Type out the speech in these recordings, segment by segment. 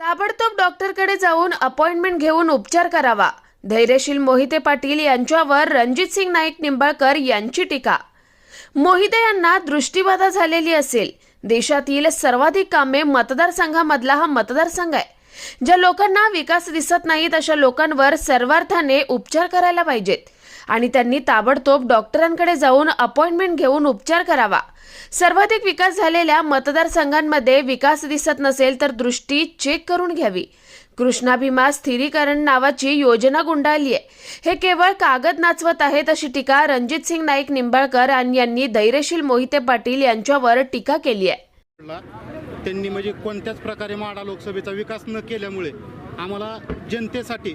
ताबडतोब डॉक्टरकडे जाऊन अपॉइंटमेंट घेऊन उपचार करावा. धैर्यशील मोहिते पाटील यांच्यावर रणजित सिंग नाईक निंबाळकर यांची टीका. मोहिते यांना दृष्टीबाधा झालेली असेल. देशातील सर्वाधिक कामे मतदारसंघामधला हा मतदारसंघ आहे. ज्या लोकांना विकास दिसत नाहीत अशा लोकांवर सर्वार्थाने उपचार करायला पाहिजेत. आणि त्यांनी ताबडतोब डॉक्टरांकडे जाऊन अपॉइंटमेंट घेऊन उपचार करावा. सर्वाधिक विकास झालेल्या मतदारसंघांमध्ये विकास दिसत नसेल तर दृष्टी चेक करून घ्यावी. कृष्णा भीमा स्थिरीकरण नावाची योजना गुंडाळली आहे. हे केवळ कागद नाचवत आहेत अशी टीका रणजित सिंग नाईक निंबाळकर आणि यांनी धैर्यशील मोहिते पाटील यांच्यावर टीका केली आहे. त्यांनी म्हणजे कोणत्याच प्रकारे माडा लोकसभेचा विकास न केल्यामुळे आम्हाला जनतेसाठी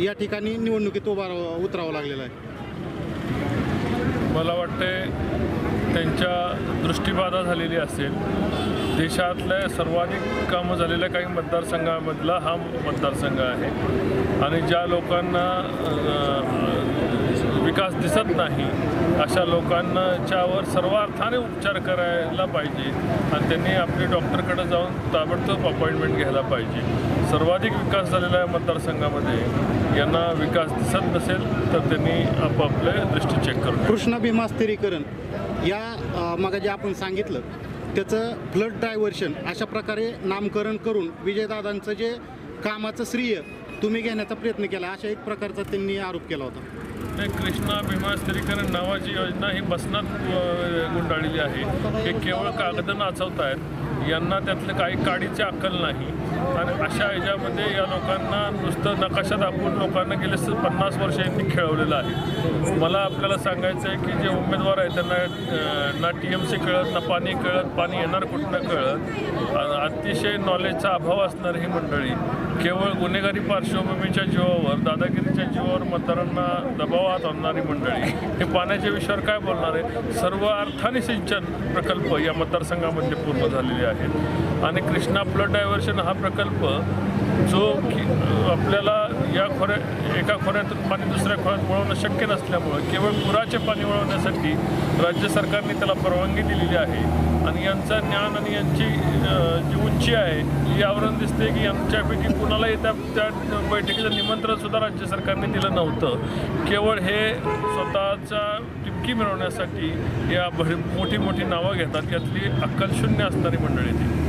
या ठिकाणी निवडणुकीत उभा उतरावं लागलेलं आहे. मला वाटते त्यांच्या दृष्टीबाधा झालेली असेल. देशातल्या सर्वाधिक कामं झालेल्या काही मतदारसंघामधला हा मतदारसंघ आहे. आणि ज्या लोकांना विकास दिसत नाही अशा लोकांच्यावर सर्व अर्थाने उपचार करायला पाहिजे. आणि त्यांनी आपले डॉक्टरकडे जाऊन ताबडतोब अपॉइंटमेंट घ्यायला पाहिजे. सर्वाधिक विकास झालेल्या मतदारसंघामध्ये. यांना विकास दिसत नसेल तर त्यांनी आपापले दृष्टी चेक करून कृष्णा भीमा स्थिरीकरण. या मग जे आपण सांगितलं त्याचं फ्लड डायव्हर्शन अशा प्रकारे नामकरण करून विजयदादांचं जे कामाचं श्रेय तुम्ही घेण्याचा प्रयत्न केला अशा एक प्रकारचा त्यांनी आरोप केला होता. हे कृष्णा भीमा स्थिरीकरण नावाची योजना ही बसनात गुंडाळलेली आहे. हे केवळ कागद नाचवत आहेत यांना त्यातलं काही काडीची अक्कल नाही. आणि अशा ह्याच्यामध्ये या लोकांना नुसतं नकाशा दाखवून लोकांना गेले पन्नास वर्ष यांनी खेळवलेलं आहे. मला आपल्याला सांगायचं आहे की जे उमेदवार आहेत त्यांना ना टी एम सी कळत ना पाणी कळत पाणी येणार कुठनं कळत अतिशय नॉलेजचा अभाव असणारी ही मंडळी. केवळ गुन्हेगारी पार्श्वभूमीच्या जीवावर दादागिरीच्या जीवावर मतदारांना दबावात आणणारी मंडळी. हे पाण्याच्या विषयावर काय बोलणार आहे? सर्व अर्थाने सिंचन प्रकल्प या मतदारसंघामध्ये पूर्ण झालेले आहेत आणि कृष्णा फ्लड डायव्हर्शन हा प्रकल्प जो की आपल्याला या खोऱ्या एका खोऱ्यातून पाणी दुसऱ्या खोऱ्यात वळवणं शक्य नसल्यामुळं केवळ पुराचे पाणी वळवण्यासाठी राज्य सरकारने त्याला परवानगी दिलेली आहे. आणि यांचा ज्ञान आणि यांची जी उंची आहे यावरून दिसते की यांच्यापैकी कुणालाही त्या त्या बैठकीचं निमंत्रण सुद्धा राज्य सरकारने दिलं नव्हतं. केवळ हे स्वतःचा टिपकी मिळवण्यासाठी या भर मोठी मोठी नावं घेतात. यातली अक्कल शून्य असणारी मंडळी ती.